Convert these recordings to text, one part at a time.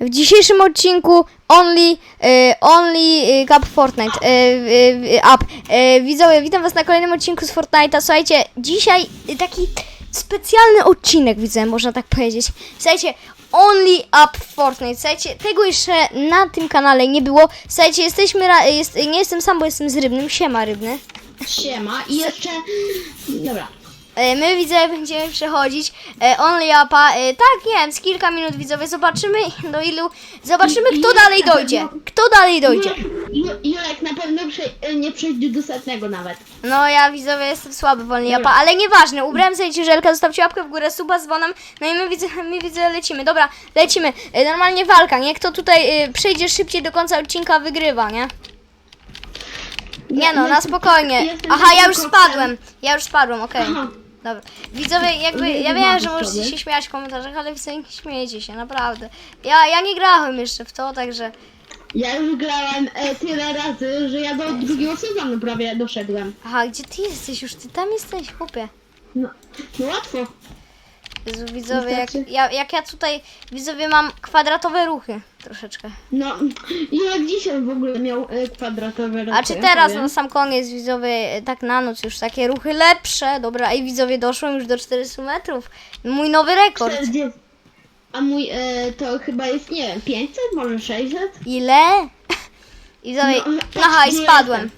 W dzisiejszym odcinku Only, e, only e, Cup Fortnite, e, e, e, up. E, widzowie, witam was na kolejnym odcinku z Fortnite'a. Słuchajcie, dzisiaj taki specjalny odcinek, widzę, można tak powiedzieć. Słuchajcie, Only Up Fortnite. Słuchajcie, tego jeszcze na tym kanale nie było. Słuchajcie, jesteśmy, jest, nie jestem sam, bo jestem z Rybnym. Siema, Rybny. Siema i jeszcze... Dobra. E, My widzowie będziemy przechodzić e, Only Upa. E, tak, nie wiem, z kilka minut widzowie zobaczymy do ilu. Zobaczymy kto dalej dojdzie. Kto dalej dojdzie. Ju- Julek na pewno prze- nie przejdzie do setnego nawet. No ja widzowie jestem słaby w Only Upa, ale nieważne. Ubrałem sobie ciężelkę, zostawcie łapkę w górę, suba z dzwonem. No i my widzę, my widzę lecimy. Dobra, lecimy. Normalnie walka, nie? Kto tutaj przejdzie szybciej do końca odcinka wygrywa, nie? Nie no, na spokojnie. Aha, ja już spadłem. Ja już spadłem, okej. Aha. Dobra. Widzowie, jakby, ja wiem, że możecie się śmiać w komentarzach, ale wy sobie nie śmiejecie się, naprawdę. Ja, ja nie grałem jeszcze w to, także... Ja już grałem e, tyle razy, że ja do drugiego sezonu prawie doszedłem. Aha, gdzie ty jesteś już? Ty tam jesteś, chłopie. No, no łatwo. Jezu, widzowie, jak Wystarczy. ja, jak ja tutaj, widzowie, mam kwadratowe ruchy troszeczkę. No, Julek dzisiaj w ogóle miał e, kwadratowe A czy ruchy, teraz na sam koniec, widzowie, tak na noc już takie ruchy lepsze. Dobra, i widzowie, doszłem już do 400 metrów. Mój nowy rekord. 40. A mój e, to chyba jest, nie wiem, 500, może 600? Ile? I widzowie, No, aha, i nie spadłem.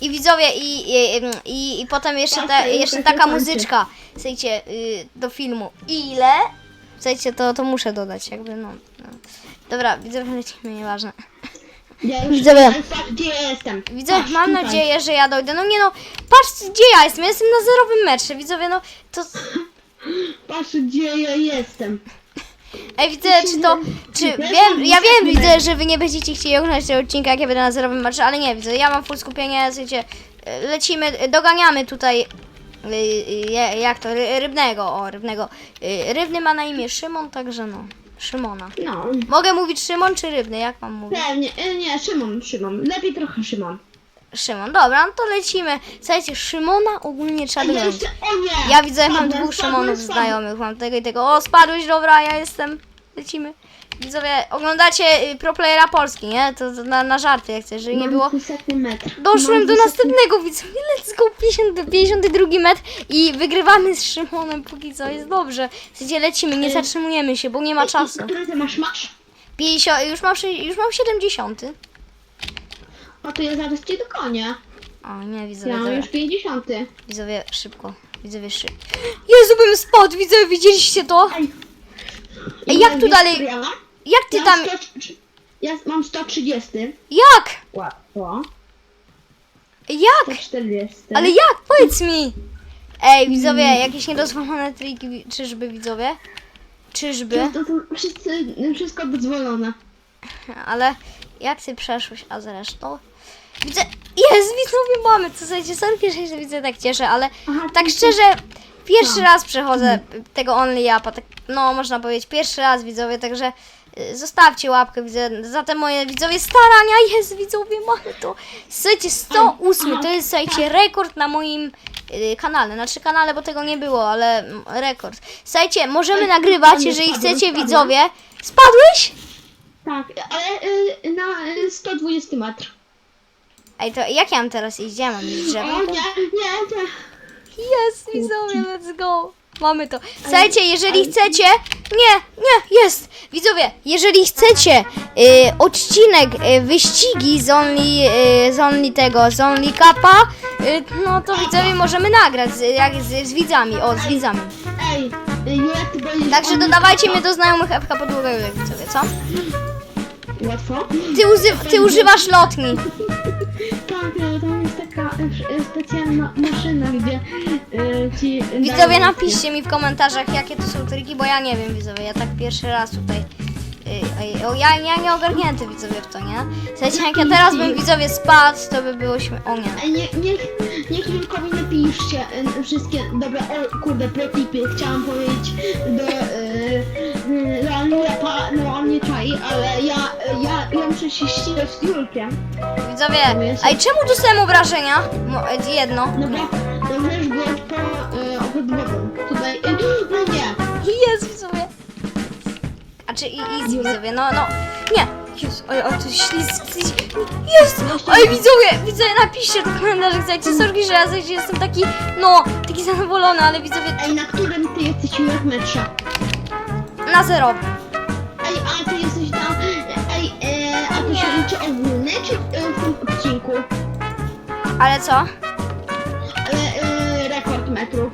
I widzowie, i, i, i, i potem jeszcze, Tak, ta, to już jeszcze tak taka muzyczka, słuchajcie, y, do filmu. Ile? Słuchajcie, to, to muszę dodać, jakby, no. no. Dobra, widzowie, lecimy, nieważne. Ja już Widzowie. patrz, gdzie ja jestem. Patrz, mam tutaj. nadzieję, że ja dojdę. No nie no, patrzcie, gdzie ja jestem, ja jestem na zerowym metrze, widzowie, no, to... Patrz, gdzie ja jestem. Ej, widzę, czy to, czy, Ja wiem, ja wiem, widzę, że wy nie będziecie chcieli oglądać tego odcinka, jak ja będę na zerowym metrze, ale nie, widzę, ja mam full skupienie, słuchajcie, e, lecimy, e, doganiamy tutaj, jak to, ry- rybnego, o, rybnego, E, rybny ma na imię Szymon, także no, Szymona. No, Mogę mówić Szymon czy rybny, jak mam mówić? pewnie, nie, Szymon, Szymon. Lepiej trochę Szymon. Szymon, dobra, no to lecimy. Słuchajcie, Szymona ogólnie trzeba Ja jeszcze, o nie! Ja widzę, mam Spadłem, dwóch Szymonów spadłem. znajomych, mam tego i tego. O, spadłeś, dobra, ja jestem. Lecimy. Widzowie, oglądacie y, pro playera Polski, nie? To, to na, na żarty, jak chcesz, żeby nie było. 200 metr. Doszłem Mam do 200 następnego, widzowie, let's go, 50, 52 metr i wygrywamy z Szymonem, póki co jest dobrze. Słuchajcie, lecimy, nie zatrzymujemy się, bo nie ma czasu. Który ty masz, masz? 50, już mam, już mam 70. O, to ja zaraz cię dogonię. O nie, widzowie, Ja mam dobra. już 50. widzowie, szybko, widzowie, szybko. Jezu, bym spadł, widzowie, widzieliście to? Ej, Ej, jak tu dalej-? Jak ty ja tam, mam 100, ja mam 130. jak? Łatwo. Jak? 140. Ale jak? Powiedz mi! Ej, widzowie, jakieś niedozwolone triki, czyżby, widzowie? Czyżby? To są wszyscy, wszystko dozwolone. Ale jak ty przeszłeś, a zresztą? Widzę, jest, widzowie, mamy, to słuchajcie, sorki, że się widzę tak cieszę, ale Aha, tak szczerze, pierwszy No. raz przechodzę tego Only Upa, tak, no, można powiedzieć, pierwszy raz, widzowie, także y, zostawcie łapkę, widzę, za te moje, widzowie, starania, jest, widzowie, mamy to. Słuchajcie, 108, to jest, słuchajcie, rekord na moim y, kanale, znaczy kanale, bo tego nie było, ale mm, rekord. Słuchajcie, możemy nagrywać, jeżeli chcecie, widzowie. Spadłeś? Tak, ale y, na y, 120 metr. Ej, to jak ja mam teraz iść? Gdzie ja mam iść O drzewem? nie, nie, nie. Jest, widzowie, let's go. Mamy to. Słuchajcie, jeżeli chcecie... Nie, nie, jest. Widzowie, jeżeli chcecie y, odcinek y, wyścigi z only, y, z only tego, z only Cupa, y, no to widzowie możemy nagrać z, jak z, z widzami, o, z widzami. Ej, y, Julek, ty boisz Także dodawajcie mnie do znajomych FK podłogowego, widzowie, co? Łatwo? Ty, uzy- ty używasz lotni. Tak, jest taka y, y, specjalna maszyna, gdzie y, ci... Widzowie, napiszcie mi w komentarzach, jakie to są triki, bo ja nie wiem, widzowie, ja tak pierwszy raz tutaj... Yy, o, ja, ja nie ogarnięty widzowie w to, nie? Słuchajcie, jak ja teraz bym widzowie spadł, to by było śmie... O nie. Ej, nie, niech, niech Julkowi napiszcie y, wszystkie, dobra, o kurde, protipy, chciałam powiedzieć do, y, y, do Anliapa, no on nie czai, ale ja, ja, ja muszę się ścigać z Julkiem. Widzowie, a i czemu dostałem obrażenia? Mo, e, jedno. Dobra, to wiesz, było po y, obok wodą. Tutaj, no nie. Jest, widzowie. A czy i easy widzowie, no, no. Nie! Jezu, oj, oj, to jest ślisk. Jest! Oj, widzowie, widzowie, napiszcie do komentarzy, chcecie. Sorki, że ja jestem taki, no, taki zadowolony, ale widzowie, Ej, na którym ty jesteś metrze? Na zero. Ej, a ty jesteś tam. Ej, e, a to się liczy ogólne, czy e, w tym odcinku? Ale co? Ale e, rekord metrów.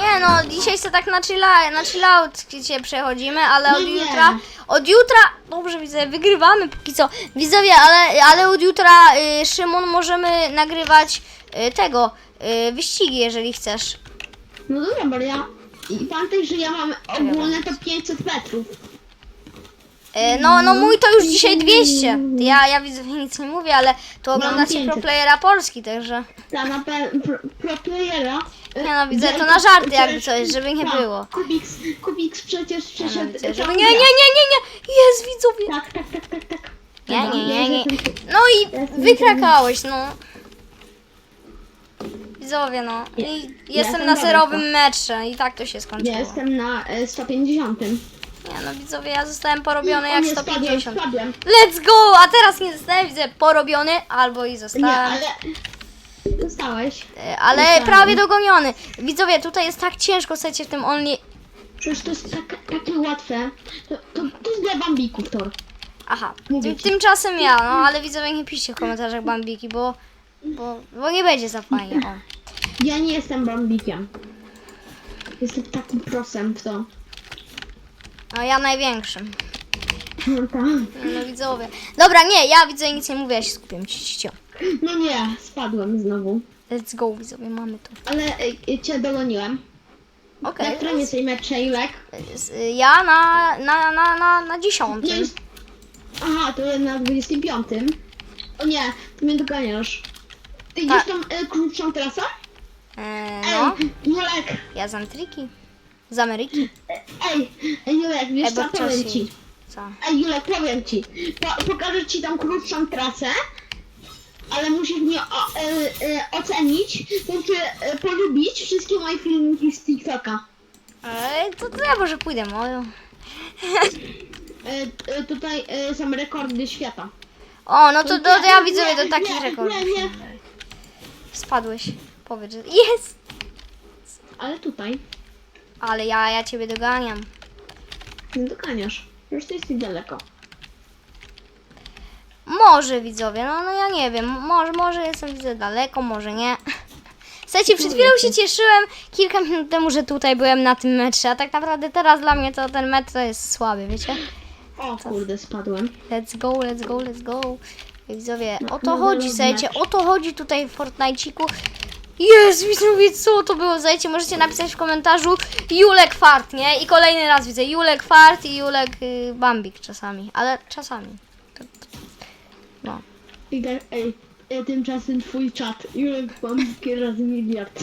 Nie no, dzisiaj sobie tak na, chilla, na chillout się przechodzimy, ale No od nie. jutra, od jutra, dobrze widzę, wygrywamy póki co. Widzowie, ale, ale od jutra y, Szymon możemy nagrywać y, tego, y, wyścigi, jeżeli chcesz. No dobra, bo ja. I pamiętaj, że ja mam ogólne to 500 metrów. Y, no, no mój to już dzisiaj 200. Ja, ja widzę, nic nie mówię, ale tu oglądacie 500. pro playera Polski, także. Ta na pe- pro, pro playera. e, no, widzę, to na żarty jakby coś, żeby nie tak, było. Kubiks, Kubiks przecież przeszedł. widzę, żeby... całą Nie, nie, nie, nie, nie, jest widzowie. Tak, tak, tak, tak, tak. Nie, nie, ja nie, nie. No i wykrakałeś, no. Widzowie, no. I jestem jestem na daleko. zerowym metrze i tak to się skończyło. Ja jestem na e, 150. Nie no, widzowie, ja zostałem porobiony jak nie, spadłem, 150. spadłem. Let's go! A teraz nie zostałem, widzę, porobiony albo i Nie, zostałem. ale... Dostałeś. E, Ale Dostałem. prawie dogoniony. Widzowie, tutaj jest tak ciężko, słuchajcie, w tym only... Przecież to jest tak, takie łatwe. To, to, to jest dla bambików, Tor. Aha, Mówię tym, ci. tymczasem ja, no ale widzowie, nie piszcie w komentarzach bambiki, bo... Bo, bo nie będzie za fajnie, o. Ja nie jestem bambikiem. Jestem takim prosem w to. A ja największym. No tak. No widzowie. Dobra, nie, ja widzę nic nie mówię, ja się skupiam. Ci, ci, cio. No nie, spadłem znowu. Let's go, widzowie, mamy to. Ale e, cię dogoniłem. Okej. Na którym jesteś metrze, Julek? z- Ja na, na, na, na, na Nie dziesiątym. jest... Aha, to ja na 25. O nie, ty mnie doganiasz. Ty idziesz Tak. tą e, krótszą trasę? E, Ej, no, Julek, ja z Antryki. Z Ameryki. ej, ej, Julek, wiesz Ebo co, powiem Chelsea. ci. Co? Ej, Julek, powiem ci. Po, pokażę ci tą krótszą trasę, ale musisz mnie o, e, e, ocenić, znaczy e, polubić wszystkie moje filmiki z TikToka. E, to, to ja może pójdę moją. E, e, tutaj e, są rekordy świata. O, no to, to, to ja nie, do takich nie, rekordów. Nie, nie, Spadłeś. Powiedz, że jest! ale tutaj Ale ja, ja ciebie doganiam. nie doganiasz. Już ty jesteś daleko. Może widzowie, no, no ja nie wiem, może, może jestem widzę daleko, może nie. Słuchajcie, przed chwilą się cieszyłem kilka minut temu, że tutaj byłem na tym metrze, a tak naprawdę teraz dla mnie to ten metr to jest słaby, wiecie? O kurde, spadłem. Let's go, let's go, let's go. Widzowie, o to no, chodzi, no, słuchajcie, mecz. o to chodzi tutaj w Fortnite'iku. Jest, widzowie, co to było? Słuchajcie, możecie napisać w komentarzu Julek Fart, nie? I kolejny raz widzę Julek Fart i Julek y, Bambik czasami, ale czasami. To- No. I tak, ej, e, tymczasem twój czat. Julek mam razy miliard.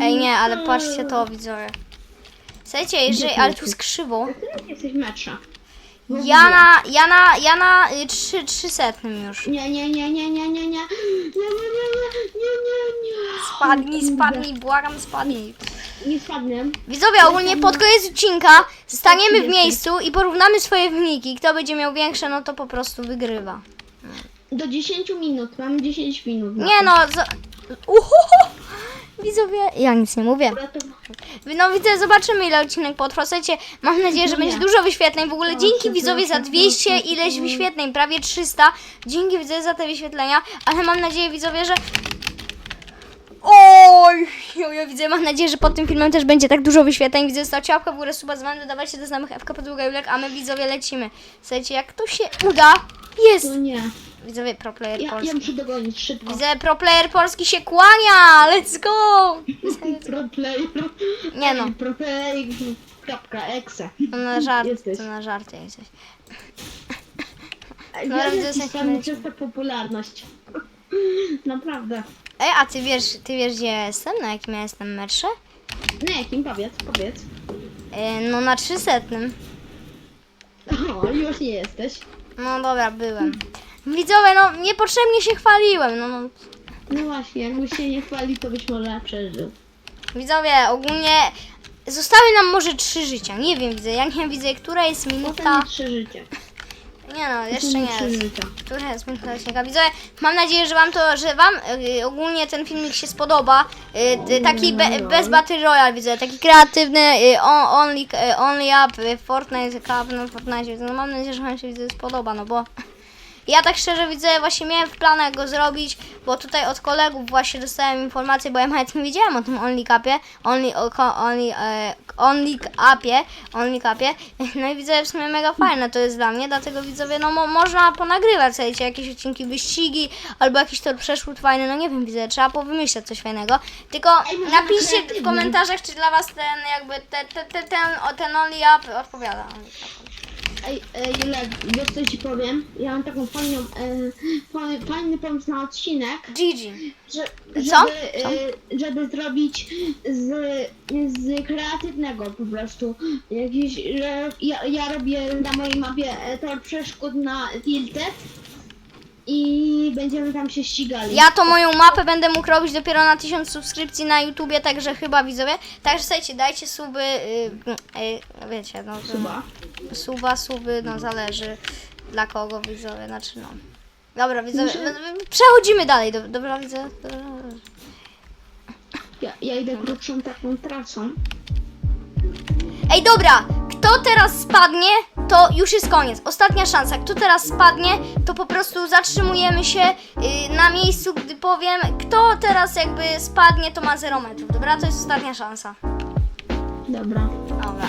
Ej, nie, ale patrzcie to, widzowie. Słuchajcie, jeżeli, ale tu jest krzywo. Ty jesteś ogóle. Ja na, ja na, ja na y, trzy, trzysetnym już. Nie, nie, nie, nie, nie, nie, nie, nie, nie, nie, nie, nie, nie, nie. Spadnij, spadnij, błagam, spadnij. Nie spadnę. Widzowie, ogólnie pod koniec odcinka staniemy w miejscu i porównamy swoje wyniki. Kto będzie miał większe, no to po prostu wygrywa. Do 10 minut, mam 10 minut. Nie no, za... Uhuhu! Widzowie, ja nic nie mówię. No widzę, zobaczymy ile odcinek potrwa. Słuchajcie, mam nadzieję, że No będzie dużo wyświetleń. W ogóle dzięki proszę, widzowie za proszę, 200 proszę, ileś wyświetleń, prawie 300. Dzięki widzowie za te wyświetlenia, ale mam nadzieję widzowie, że... Oj, oj, widzę, mam nadzieję, że pod tym filmem też będzie tak dużo wyświetleń. Widzę, stawcie łapkę w górę, suba z wami, dodawajcie do znajomych FK Podługa Julek, a my widzowie lecimy. Słuchajcie, jak to się uda, jest! No nie. Widzowie, pro player Ja, ja polski. muszę dogonić szybko. Widzę, pro player polski się kłania! Let's go! Pro player. Nie no. Pro player. Kropka, exe. To na żart, Jesteś. to na żarty jesteś. Dobra, Wiesz, widzę, że popularność. Naprawdę. Ej, a ty wiesz, ty wiesz gdzie ja jestem? Na jakim ja jestem metrze? Na jakim? Powiedz, powiedz. E, no na 300. O, już nie jesteś. No dobra, byłem. Widzowie, no niepotrzebnie się chwaliłem. No, no. No właśnie, jakbyś się nie chwalił, to byś może przeżył. Widzowie, ogólnie Zostały nam może trzy życia. Nie wiem, widzę. Ja nie widzę, która jest minuta. Ostatnie trzy życia. Nie no, jeszcze nie jest. Która jest minuta odcinka? Widzę, mam nadzieję, że wam to, że wam y, ogólnie ten filmik się spodoba. Y, y, taki be, bez Battle Royale widzę, taki kreatywny, y, on, only, y, only up, y, Fortnite Cup, no Fortnite, no mam nadzieję, że wam się widzę spodoba, no bo ja tak szczerze widzę, właśnie miałem w planach go zrobić, bo tutaj od kolegów właśnie dostałem informację, bo ja nawet nie wiedziałam o tym Only Cupie, Only, o, ko- only, e, only Upie, Only Cupie, no i widzę w sumie mega fajne to jest dla mnie, dlatego widzowie, no mo, można ponagrywać, słuchajcie, jakieś odcinki wyścigi, albo jakiś tor przeszkód fajny, no nie wiem, widzę, trzeba powymyślać coś fajnego, tylko napiszcie w komentarzach, czy dla was ten, jakby, te, te, te, ten, o, ten Only Up odpowiada. Ej, ej, Julek, wiesz co ci powiem? Ja mam taką fajną, e, fajny, pomysł na odcinek, GG. że, Co? żeby, e, żeby zrobić z, z kreatywnego po prostu. Jakiś, że ja, ja robię na mojej mapie e, tor przeszkód na Tilted i będziemy tam się ścigali. Ja to moją mapę będę mógł robić dopiero na 1000 subskrypcji na YouTubie, także chyba widzowie. Także słuchajcie, dajcie suby, yy, yy, wiecie, no. Chyba. Suba, suby, no zależy dla kogo widzowie, znaczy no. Dobra, widzowie, Muszę- przechodzimy dalej, do, dobra widzę. Dobra. Ja, ja idę krótszą taką trasą. Ej, dobra, kto teraz spadnie, to już jest koniec. Ostatnia szansa. Kto teraz spadnie, to po prostu zatrzymujemy się yy, na miejscu, gdy powiem, kto teraz jakby spadnie, to ma 0 metrów. Dobra, to jest ostatnia szansa. Dobra. Dobra.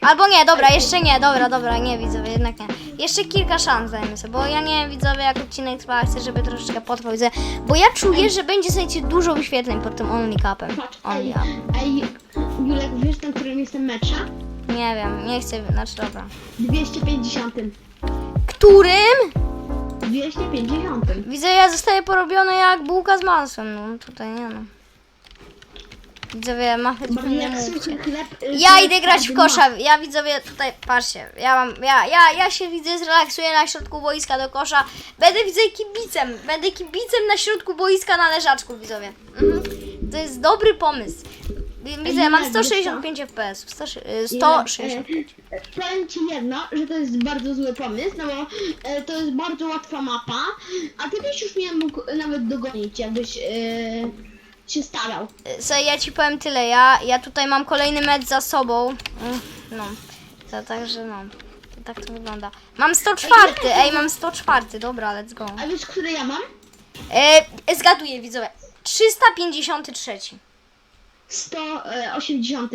Albo nie, dobra, jeszcze nie, dobra, dobra, nie widzowie, jednak nie. Jeszcze kilka szans dajmy sobie, bo ja nie widzowie jak odcinek trwa, chcę, żeby troszeczkę potrwał, widzę, bo ja czuję, że będzie słuchajcie dużo wyświetleń pod tym Only Cupem. Patrz, Only ej, Cup. ej, Julek, wiesz na którym jestem metrze? Nie wiem, nie chcę, znaczy dobra. 250. Którym? 250. Widzę, ja zostaję porobiony jak bułka z masłem, no tutaj nie no. Widzowie, mapy Bo nie jak mówcie. suchy chleb... y, Ja chleb idę grać w kosza. Ja widzowie tutaj, patrzcie, ja mam, ja, ja, ja się widzę, zrelaksuję na środku boiska do kosza. Będę widzę kibicem, będę kibicem na środku boiska na leżaczku, widzowie. Mhm. To jest dobry pomysł. Widzę, ja mam Julek, wiesz 165 FPS, 100, y, ma. 160. E, e, Powiem ci jedno, że to jest bardzo zły pomysł, no bo e, to jest bardzo łatwa mapa, a ty byś już mnie mógł nawet dogonić, jakbyś e, się starał. Słuchaj, ja ci powiem tyle, ja, ja tutaj mam kolejny mecz za sobą. No, to także no, to tak to wygląda. Mam 104, ej, mam 104, dobra, let's go. A wiesz, które ja mam? E, zgaduję, widzowie. 353. 180.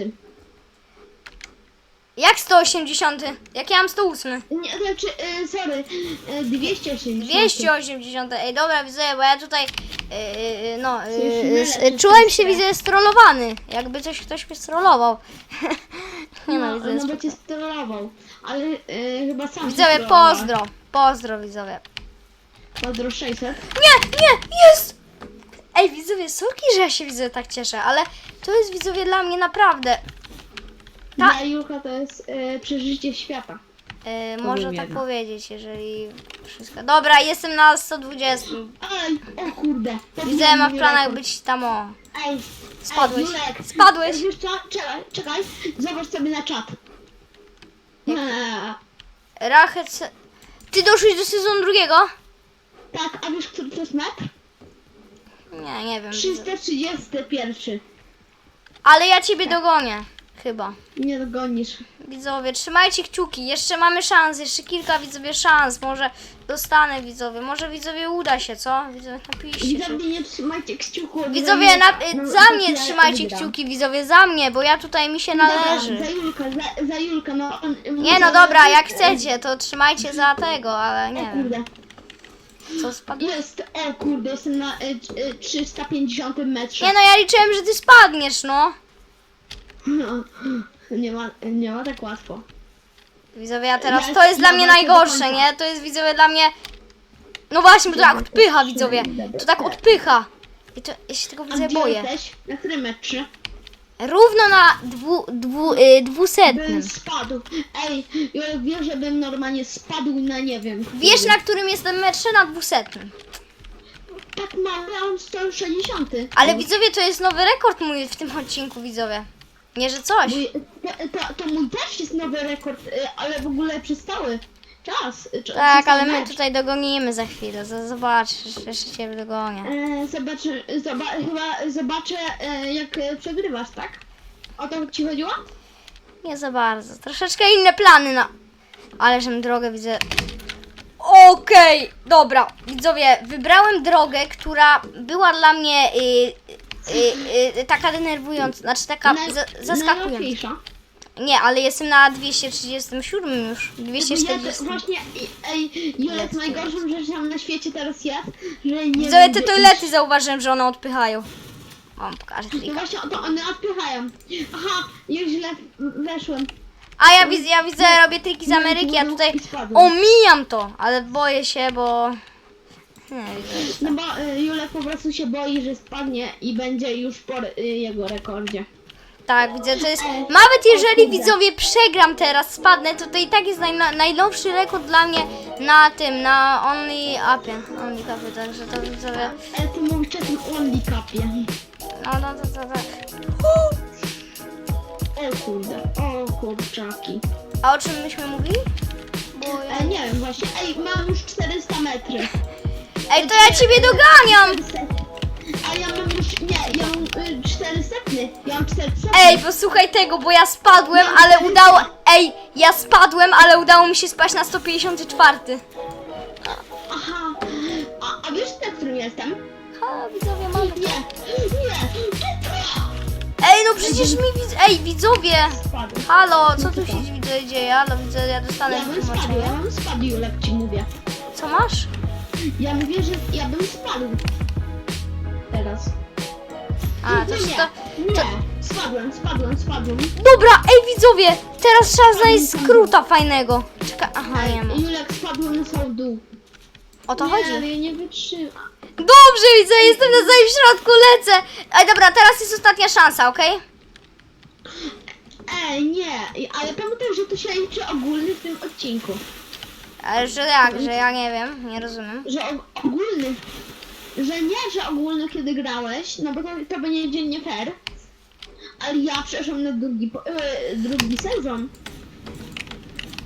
Jak 180? Jak ja mam 108? Nie, znaczy, e, sorry, e, 280. 280. Ej, dobra, widzowie, bo ja tutaj. e, no, e, s- czułem się, widzę, strollowany. Jakby coś ktoś mnie strollował. Nie ma, No, widzę. no bo cię sterował, ale e, chyba sam Widzowie, pozdro. Pozdro, widzowie. Pozdro 600. Nie, nie, jest! Ej, widzowie, sorki, że ja się widzę tak cieszę, ale to jest widzowie dla mnie naprawdę. Ta- Dla Julka to jest e, przeżycie świata. E, można tak powiedzieć, jeżeli wszystko. Dobra, jestem na 120. Ej, o kurde. Widzę, ma w planach rekord. być tam o. Ej, Spadłeś. Ej, Julek, Spadłeś. Wiesz co? Czekaj, czekaj. Zobacz sobie na czat. Eee, Rachec. Ty doszłeś do sezonu drugiego? tak, a wiesz, który to jest metr? Nie, nie wiem. 331. Ale ja ciebie dogonię. Chyba. Nie dogonisz. Widzowie, trzymajcie kciuki. Jeszcze mamy szans, jeszcze kilka widzowie szans. Może dostanę widzowie. Może widzowie uda się, co? Widzowie, napiszcie. nie trzymajcie kciuku. Widzowie, na, No, za mnie trzymajcie kciuki, widzowie, za mnie, bo ja tutaj mi się należy. za Julka, za, za Julka, no on... Nie no dobra, jak chcecie, to trzymajcie za tego, ale nie wiem. Co spadło. Jest, o kurde, jestem na e, e, 350 metrze. Nie no, ja liczyłem, że ty spadniesz, no. No, nie ma, nie ma tak łatwo. Widzowie, ja teraz, to jest dla mnie najgorsze, nie? To jest widzowie dla mnie... No właśnie, bo to tak odpycha, widzowie. To tak odpycha. I to, ja się tego A widzę gdzie boję. jesteś? Na którym metrze? Równo na dwu, dwu, y, dwusetnym. Bym spadł. Ej, ja wiesz, żebym normalnie spadł na nie wiem. Wiesz na którym jestem metrze? Na dwusetnym. Tak mam, ja mam 160. Ale widzowie, to jest nowy rekord mój w tym odcinku, widzowie. Nie, że coś. Mój, to, to, to mój też jest nowy rekord, y, ale w ogóle przez cały czas. y, cz- Tak, ale my tutaj dogonimy za chwilę. Z- Zobaczysz, jeszcze cię dogonię. E, zobaczę, zoba, chyba zobaczę e, jak e, przegrywasz, tak? O to ci chodziło? Nie za bardzo. Troszeczkę inne plany na... Ale żem drogę widzę... Okej, dobra. Widzowie, wybrałem drogę, która była dla mnie y, y, y, taka denerwująca, znaczy taka zaskakująca. Nie, ale jestem na 237 już. Ja 240. te, właśnie, i- ej, Julek, najgorszą rzeczą na świecie teraz jest, że nie Widzowie, te lubię toilety zauważyłem, że one odpychają. Mam pokażę No trika. właśnie, to one odpychają. Aha, już źle weszłem. A ja widzę, ja widzę, robię triki z Ameryki, a tutaj omijam to, ale boję się, bo... Nie, widzę. No bo y, Julek po prostu się boi, że spadnie i będzie już po y, jego rekordzie. Tak, widzę, to jest... Nawet jeżeli widzowie przegram teraz, spadnę, to to i tak jest najno, najnowszy rekord dla mnie na tym, na Only Upie. Only Upie, także to widzowie... Ale mówisz o tym only capie. No, no, to, to, tak. O kurde, o kurczaki. A o czym myśmy mówili? Bo ja... E, nie wiem właśnie, ej, mam już 400 metrów. Ej, to ja ciebie doganiam! A ja mam już, nie, ja mam y, 400, ja mam 400. Ej, posłuchaj tego, bo ja spadłem, ale udało... Ej, ja spadłem, ale udało mi się spaść na 154. Aha, a, a wiesz na którym jestem? Ha, widzowie, mamy... Nie, nie, Ej, no przecież mi widz... Ej, widzowie! spadł. Halo, co tu się widzę dzieje? Halo, widzę, ja dostanę Ja bym spadł, ja bym spadł, Julek ci mówię. Co masz? Ja mówię, że ja bym spadł. Teraz. A, to nie, się nie, to... spadłem, spadłem, spadłem. Dobra, ej, widzowie! Teraz trzeba znaleźć skróta fajnego. Czekaj, aha, nie ma. Julek spadłem na sam dół. O to nie, chodzi. ale ja nie wytrzymam. Dobrze, widzę, jestem na samym środku, lecę. Ej, dobra, teraz jest ostatnia szansa, okej? Ej, nie, ale pamiętaj, że to się liczy ogólny w tym odcinku. Ale że jak, że ja nie wiem, nie rozumiem. Że og- ogólny, że nie, że ogólny kiedy grałeś, no bo to, to będzie nie fair. Ale ja przeszłam na drugi, po- e, drugi sezon.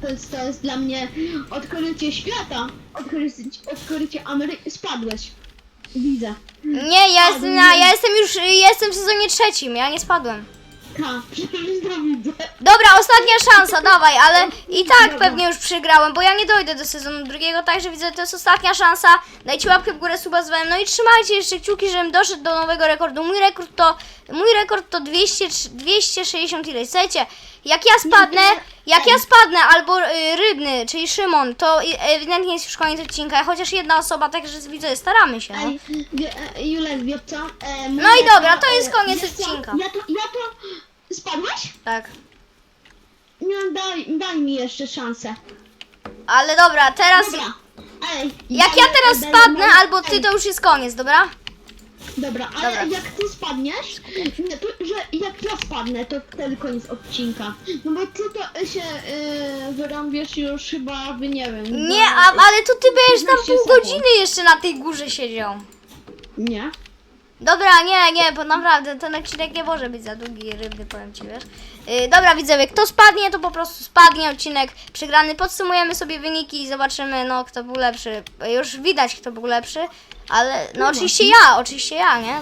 To jest, to jest dla mnie odkrycie świata. Odkrycie, odkrycie Ameryki. Spadłeś. Widzę. Nie, ja jestem, na, ja jestem już, jestem w sezonie trzecim, ja nie spadłem. Ha, przecież to widzę. Dobra, ostatnia szansa, dawaj, ale i tak pewnie już przegrałem, bo ja nie dojdę do sezonu drugiego, także widzę, to jest ostatnia szansa. Dajcie łapkę w górę, suba z no i trzymajcie jeszcze kciuki, żebym doszedł do nowego rekordu. Mój rekord to, mój rekord to 200, 260 ileś, słuchajcie, jak ja spadnę, jak ja spadnę, albo y, Rybny, czyli Szymon, to y, ewidentnie jest już koniec odcinka, chociaż jedna osoba, także widzę, staramy się, no. Ej, e, Julek, wie co? E, No i dobra, to jest e, koniec wiesz co? odcinka. Ja to, ja to... Spadłeś? Tak. Nie, daj, daj mi jeszcze szansę. Ale dobra, teraz, Dobra. Ej, jak ja teraz spadnę, albo ty, to już jest koniec, dobra? Dobra, ale Dobra. jak ty spadniesz, nie, to, że jak ja spadnę, to wtedy koniec odcinka. No bo ty to się yy, wyrąbiesz już chyba, w nie wiem. Nie, za- a, ale to ty będziesz tam 15 pół sekund. godziny jeszcze na tej górze siedział. Nie. Dobra, nie, nie, bo naprawdę ten odcinek nie może być za długi, rybny, powiem ci, wiesz. Yy, dobra, widzowie, kto spadnie, to po prostu spadnie odcinek przegrany. Podsumujemy sobie wyniki i zobaczymy, no, kto był lepszy. Już widać, kto był lepszy, ale, no, oczywiście ja, oczywiście ja, nie?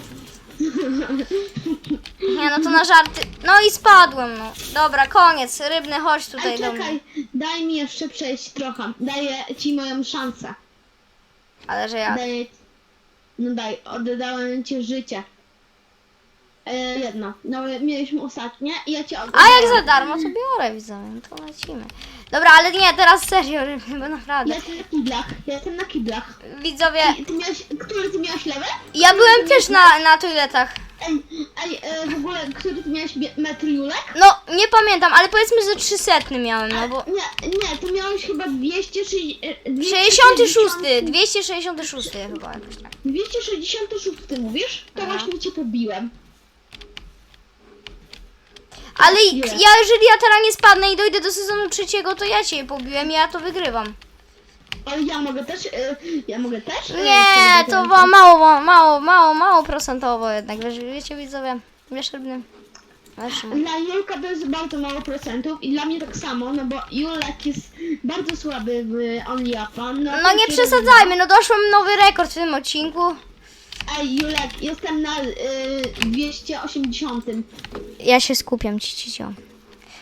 Nie, no to na żarty. No i spadłem, no. Dobra, koniec, rybny, chodź tutaj Ej, do mnie. czekaj, daj mi jeszcze przejść trochę. Daję ci moją szansę. Ale że ja. Daję... No daj, oddałem ci życie. E, jedno. No mieliśmy ostatnie i ja ci A oddałem. jak za darmo, to biorę, no to lecimy. Dobra, ale nie, teraz serio, rybny, bo naprawdę. Ja jestem na kiblach, ja jestem na kiblach. Widzowie, Ty, ty miałeś, który ty miałeś lewy? ja byłem też na, na toiletach. Ej, ej e, w ogóle, który ty miałeś bie- metr Julek? No, nie pamiętam, ale powiedzmy, że 300 miałem, no bo... Nie, nie, ty miałeś chyba e, 260... 66, 266 chyba jakoś tak. 266 mówisz? To Aha. właśnie cię pobiłem. Ale i- ja, jeżeli ja teraz nie spadnę i dojdę do sezonu trzeciego, to ja cię pobiłem i ja to wygrywam. Ale ja mogę też, e, ja mogę też? e, Nie, to było mało, mało, mało, mało procentowo jednak, wiesz, wiecie widzowie, wiesz, rybny. Zobaczymy. Dla Julka to jest bardzo mało procentów i dla mnie tak samo, no bo Julek jest bardzo słaby w OnlyUpa. No nie przesadzajmy, no doszłem nowy rekord w tym odcinku. Ej Julek, jestem na y, 280. Ja się skupiam, ci, ci, cio.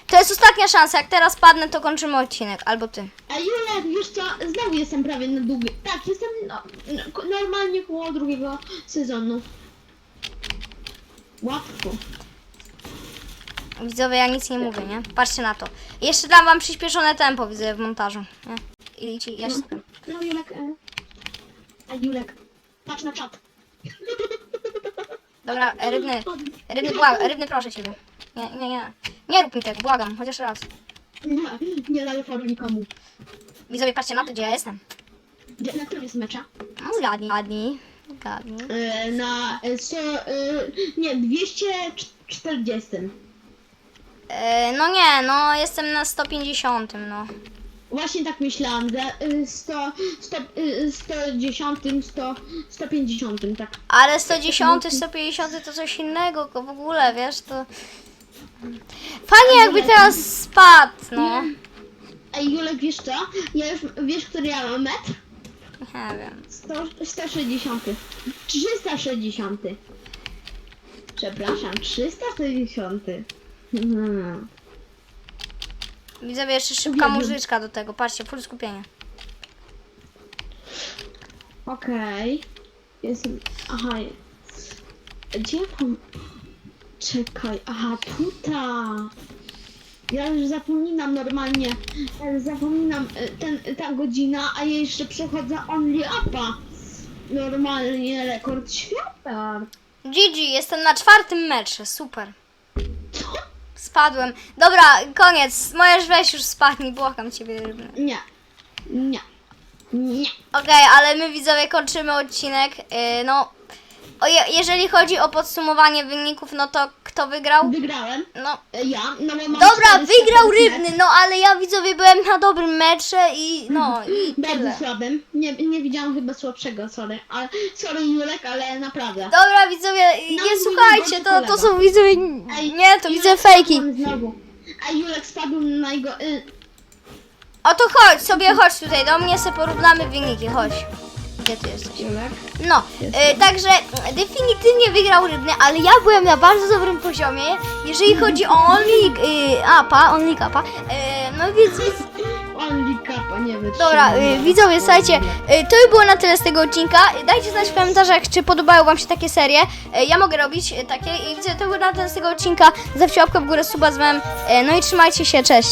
To jest ostatnia szansa, jak teraz padnę, to kończymy odcinek, albo ty. Ej Julek, wiesz co, znowu jestem prawie na długi. Tak, jestem no, no, normalnie koło drugiego sezonu. Łatwo. Widzowie, ja nic nie mówię, nie? Patrzcie na to. Jeszcze dam wam przyspieszone tempo, widzę w montażu, nie? I ci, ja się skupiam. No Julek, e... Ej Julek, patrz na czat. Dobra, rybny, rybny, błagam, rybny proszę ciebie. Nie, nie, nie. Nie rób mi tego, błagam, chociaż raz. Nie, nie daję fory nikomu. Widzowie, patrzcie na to, gdzie ja jestem. Gdzie, na którym jest mecza? No, zgadnij, zgadnij, zgadnij. E, na e, sto, e, nie, 240. E, no nie, no jestem na 150, no. Właśnie tak myślałam, że e, 100, 100, e, 110, 100, 150, tak. Ale 110, 150 to coś innego ko- w ogóle, wiesz, to... Fajnie jakby teraz spadł, no. Ej Julek, wiesz co? Ja już, wiesz, który ja mam metr? Nie wiem. 100, 160. 360. Przepraszam, 360. Mhm. Widzowie, jeszcze szybka Uwielbiam. muzyczka do tego, patrzcie, full skupienie. Okej. Jestem. Aha. Gdzie pom... Czekaj. Aha, tutaj. Ja już zapominam normalnie. e, Zapominam e, ten, ta godzina, a ja jeszcze przechodzę only upa. Normalnie rekord świata. GG, jestem na czwartym metrze, super. Spadłem. Dobra, koniec, możesz weź już spadnij, błagam ciebie, rybny. Nie. Nie. Nie. Okej, ale my widzowie kończymy odcinek. Yy, no, o, je, jeżeli chodzi o podsumowanie wyników, no to kto wygrał? Wygrałem. No, E, Ja. No bo mam dobra, 400 wygrał. Rybny, no ale ja widzowie byłem na dobrym metrze i no i Bardzo tyle. słabym. Nie, nie widziałam chyba słabszego, sorry. Ale, sorry Julek, ale naprawdę. Dobra widzowie, nie mój słuchajcie, to, to są widzowie, Ej, nie, to Julek widzę fejki. Znowu. A Julek spadł na najgo... Y, O to chodź, sobie chodź tutaj do mnie, se porównamy wyniki, chodź. Gdzie ty jesteś? No, y, także definitywnie wygrał Rybny, ale ja byłem na bardzo dobrym poziomie, jeżeli chodzi o Only y, Apa, Only Kapa, y, no więc... więc Only Kappa, nie wytrzymam. Dobra, y, widzowie, słuchajcie, y, to by było na tyle z tego odcinka. Dajcie znać w komentarzach, czy podobają wam się takie serie. Y, Ja mogę robić y, takie i widzę, to by było na tyle z tego odcinka. Zawsze łapkę w górę, suba z wem. Y, No i trzymajcie się, cześć.